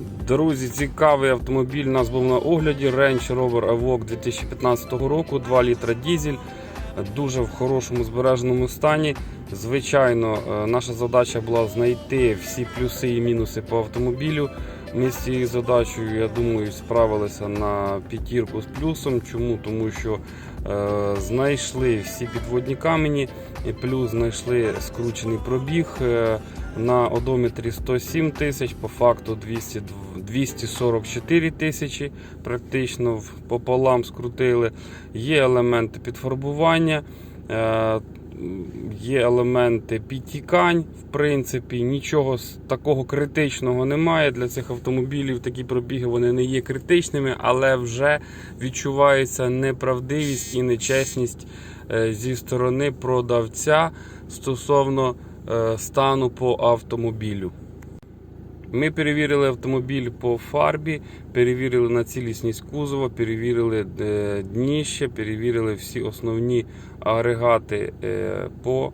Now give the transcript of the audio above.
Друзі, цікавий автомобіль у нас був на огляді Range Rover Evoque 2015 року, 2 літра дізель, дуже в хорошому збереженому стані. Звичайно, е, наша задача була знайти всі плюси і мінуси по автомобілю. Ми з цією задачею, я думаю, справилися на п'ятірку з плюсом. Чому? Тому що е, знайшли всі підводні камені, плюс знайшли скручений пробіг. Е, на одометрі 107 тисяч, по факту 200, 244 тисячі, практично пополам скрутили. Є елементи підфарбування, е, є елементи підтікань. В принципі, нічого такого критичного немає. Для цих автомобілів такі пробіги вони не є критичними, але вже відчувається неправдивість і нечесність е, зі сторони продавця стосовно стану по автомобілю. Ми перевірили автомобіль по фарбі, перевірили на цілісність кузова, перевірили е, дніще, перевірили всі основні агрегати е, по